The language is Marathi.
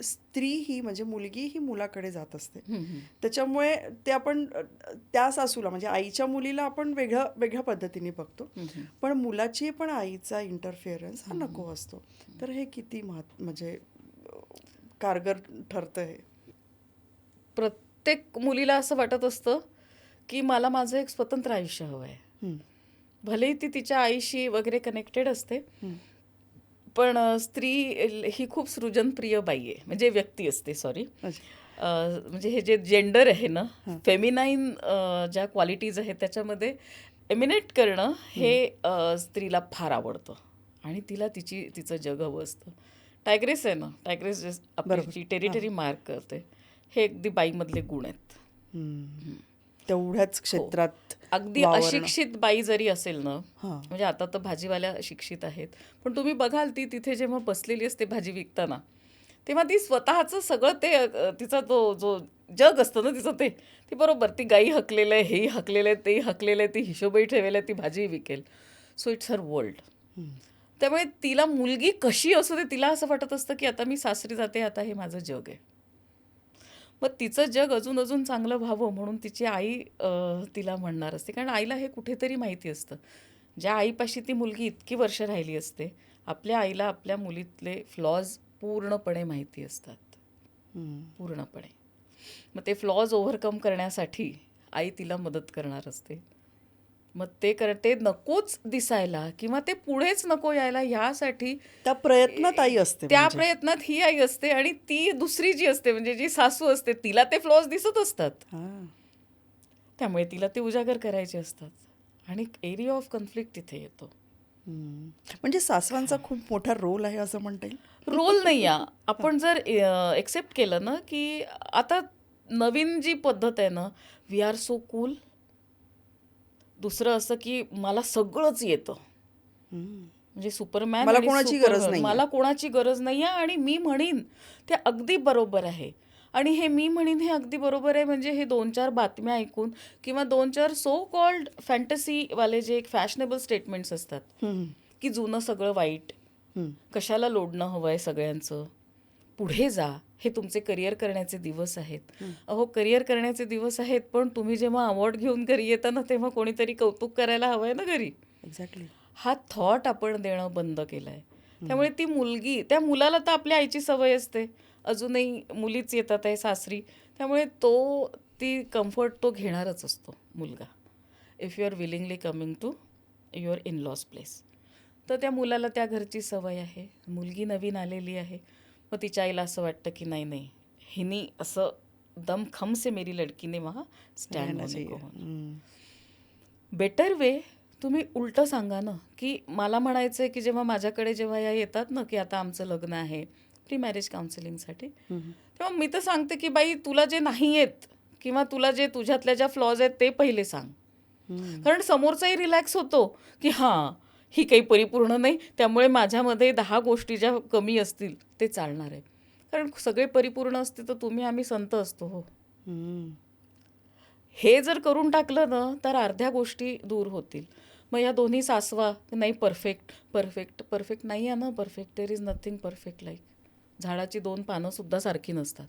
स्त्री ही म्हणजे मुलगी ही मुलाकडे जात असते. त्याच्यामुळे ते आपण त्या सासूला म्हणजे आईच्या मुलीला आपण वेगळं वेगळ्या पद्धतीने बघतो. पण मुलाची पण आईचा इंटरफिअरन्स हा नको असतो तर हे किती महत् म्हणजे कारगर ठरतं हे प्रत्येक मुलीला असं वाटत असतं की मला माझं एक स्वतंत्र आयुष्य हवं आहे. भलेही ती तिच्या आईशी वगैरे कनेक्टेड असते. पण स्त्री ही खूप सृजनप्रिय बाई आहे. म्हणजे व्यक्ती असते सॉरी. म्हणजे हे जे जेंडर आहे ना फेमिनाईन ज्या क्वालिटीज आहेत त्याच्यामध्ये एमिनेट करणं हे स्त्रीला फार आवडतं. आणि तिला तिची तिचं जग हवं असतं. टायग्रेस आहे ना टायग्रेस जे आपली टेरिटरी मार्क करते हे अगदी बाईमधले गुण आहेत. तेवढ्याच क्षेत्रात अगदी. अशिक्षित बाई जरी असेल ना हा. म्हणजे आता तर भाजीवाल्या शिक्षित आहेत पण तुम्ही बघाल ती तिथे जेव्हा बसलेली असते भाजी विकताना तेव्हा ती स्वतःचं सगळं ते तिचा तो जो जग असतं ना तिचं ते ती बरोबर ती गाई हकलेलं आहे हेही हकलेलं आहे तेही हकलेलं आहे ती हिशोबही ठेवेल आहे ती भाजी विकेल सो इट्स हर वर्ल्ड. त्यामुळे तिला मुलगी कशी असू दे तिला असं वाटत असतं की आता मी सासरी जाते आता हे माझं जग आहे मग तिचं जग अजून अजून चांगलं व्हावं म्हणून तिची आई तिला म्हणणार असते. कारण आईला हे कुठेतरी माहिती असतं. ज्या आईपाशी ती मुलगी इतकी वर्ष राहिली असते आपल्या आईला आपल्या मुलीतले फ्लॉज पूर्णपणे माहिती असतात. पूर्णपणे. मग ते फ्लॉज ओव्हरकम करण्यासाठी आई तिला मदत करणार असते. मग ते कर ते नकोच दिसायला किंवा ते पुढेच नको यायला ह्यासाठी त्या प्रयत्नात आई असते त्या म्हणजे. प्रयत्नात ही आई असते आणि ती दुसरी जी असते म्हणजे जी सासू असते तिला ते फ्लॉज दिसत असतात. त्यामुळे तिला ते उजागर करायचे असतात आणि एरिया ऑफ कन्फ्लिक्ट तिथे येतो. म्हणजे सासवांचा खूप मोठा रोल आहे असं म्हणता येईल रोल नाही या आपण जर एक्सेप्ट केलं ना की आता नवीन जी पद्धत आहे ना वी आर सो कूल दुसरं असं की मला सगळंच येतं. म्हणजे सुपरमॅन मला कोणाची. गरज नाहीये. मला कोणाची गरज नाही आहे आणि मी म्हणीन ते अगदी बरोबर आहे आणि हे मी म्हणीन हे अगदी बरोबर आहे म्हणजे हे दोन चार बातम्या ऐकून किंवा दोन चार सो कॉल्ड फॅन्टसीवाले जे एक फॅशनेबल स्टेटमेंट्स असतात. की जुनं सगळं वाईट. कशाला लोडणं हवं आहे सगळ्यांचं पुढे जा. हे तुमचे करिअर करण्याचे दिवस आहेत. अहो करिअर करण्याचे दिवस आहेत पण तुम्ही जेव्हा अवॉर्ड घेऊन घरी येता ना तेव्हा कोणीतरी कौतुक करायला हवं आहे ना घरी. एक्झॅक्टली हा थॉट आपण देणं बंद केलं आहे त्यामुळे ती मुलगी त्या मुलाला तर आपल्या आईची सवय असते. अजूनही मुलीच येतात आहे सासरी. त्यामुळे तो ती कम्फर्ट तो घेणारच असतो मुलगा. If you are willingly coming to your in laws place तर त्या मुलाला त्या घरची सवय आहे. मुलगी नवीन आलेली आहे. मग तिच्या आईला असं वाटतं की नाही नाही हिनी असं दम खम से मेरी लडकीने वहाँ स्टँड. बेटर वे तुम्ही उलटं सांगा ना की मला म्हणायचं आहे की जेव्हा माझ्याकडे जेव्हा या येतात ना की आता आमचं लग्न आहे प्री मॅरेज काउन्सिलिंगसाठी. तेव्हा मी तर सांगते की बाई तुला जे नाही येत किंवा तुला जे तुझ्यातल्या ज्या फ्लॉज आहेत ते पहिले सांग. कारण समोरचाही रिलॅक्स होतो की हां ही काही परिपूर्ण नाही. त्यामुळे माझ्यामध्ये दहा गोष्टी ज्या कमी असतील ते चालणार आहे. कारण सगळे परिपूर्ण असते तर तुम्ही आम्ही संत असतो हो. हे जर करून टाकलं ना तर अर्ध्या गोष्टी दूर होतील. मग या दोन्ही सासवा नाही परफेक्ट परफेक्ट परफेक्ट नाही आहे ना perfect there is nothing perfect like झाडाची दोन पानं सुद्धा सारखी नसतात.